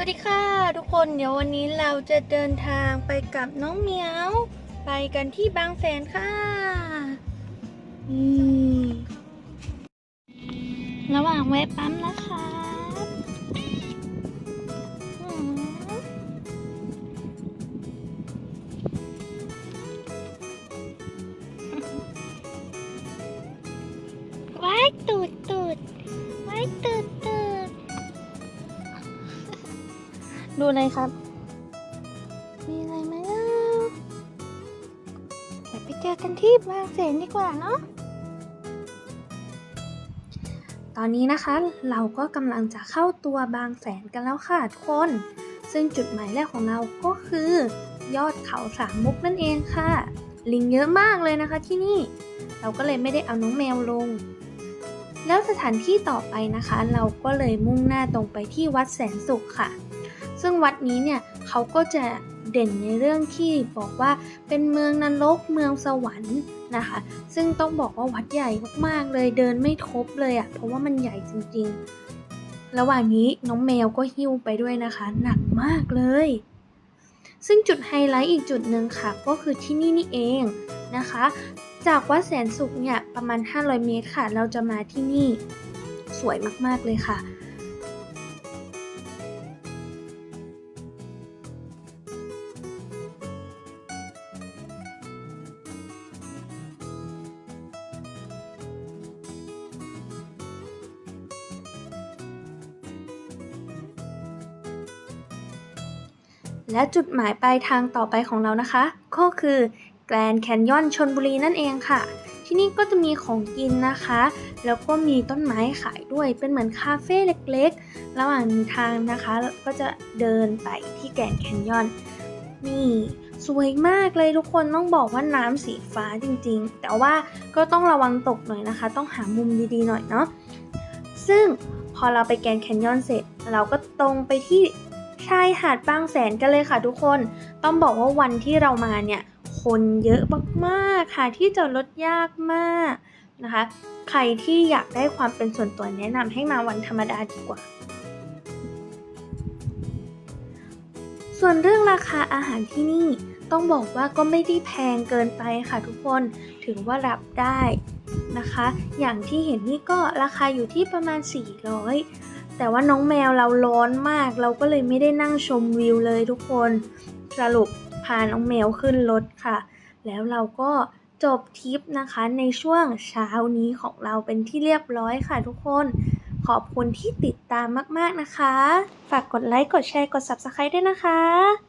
สวัสดีค่ะทุกคนเดี๋ยววันนี้เราจะเดินทางไปกับน้องเหมียว ไปกันที่บางแสนค่ะอือระหว่างแวะปั๊มนะคะ ดูอะไรครับ มีอะไรไหมล่ะเดี๋ยวไปเจอกันที่บางแสนดีกว่าเนาะ ตอนนี้นะคะเราก็กำลังจะเข้าตัวบางแสนกันแล้วค่ะทุกคน ซึ่งจุดหมายแรกของเราก็คือ ยอดเขาสามมุกนั่นเองค่ะ ลิงเยอะมากเลยนะคะที่นี่ เราก็เลยไม่ได้เอาน้องแมวลงแล้วสถานที่ต่อไปนะคะ เราก็เลยมุ่งหน้าตรงไปที่วัดแสนสุขค่ะ ซึ่งวัดนี้เนี่ยเขาก็จะเด่นในเรื่องที่บอกว่าเป็นเมืองนรกเมืองสวรรค์นะคะ ซึ่งต้องบอกว่าวัดใหญ่มากๆเลยเดินไม่ครบเลยอะ่ะเพราะว่ามันใหญ่จริงๆ ระหว่างนี้น้องแมวก็หิ้วไปด้วยนะคะ หนักมากเลย ซึ่งจุดไฮไลท์อีกจุดหนึ่งค่ะ ก็คือที่นี่นี่เองนะคะ จากวัดแสนสุขเนี่ยประมาณ 500 เมตรค่ะ เราจะมาที่นี่สวยมากๆเลยค่ะ และจุดหมายปลายทางต่อไปของเรานะคะ ก็คือแกรนแคนยอนชนบุรีนั่นเองค่ะ ที่นี่ก็จะมีของกินนะคะ แล้วก็มีต้นไม้ขายด้วยเป็นเหมือนคาเฟ่เล็กๆ ระหว่างทางนะคะก็จะเดินไปที่แกรนแคนยอนนี่สวยมากเลยทุกคนต้องบอกว่าน้ำสีฟ้าจริงๆ แต่ว่าก็ต้องระวังตกหน่อยนะคะ ต้องหามุมดีๆหน่อยเนาะซึ่งพอเราไปแกนแคนยอนเสร็จ เราก็ตรงไปที่ ชายหาดบางแสนกันเลยค่ะทุกคน ต้องบอกว่าวันที่เรามาเนี่ยคนเยอะมากๆค่ะที่จอดรถยากมากนะคะ ใครที่อยากได้ความเป็นส่วนตัวแนะนำให้มาวันธรรมดาดีกว่าส่วนเรื่องราคาอาหารที่นี่ต้องบอกว่าก็ไม่ได้แพงเกินไปค่ะทุกคนถือว่ารับได้นะคะ อย่างที่เห็นนี่ก็ราคาอยู่ที่ประมาณ 400 แต่ว่าน้องแมวเราร้อนมาก เราก็เลยไม่ได้นั่งชมวิวเลยทุกคนสรุปพาน้องแมวขึ้นรถค่ะ แล้วเราก็จบทริปนะคะในช่วงเช้านี้ของเราเป็นที่เรียบร้อยค่ะทุกคน ขอบคุณที่ติดตามมาก ๆนะคะ ฝากกดไลค์ กดแชร์ กด Subscribe ด้วยนะคะ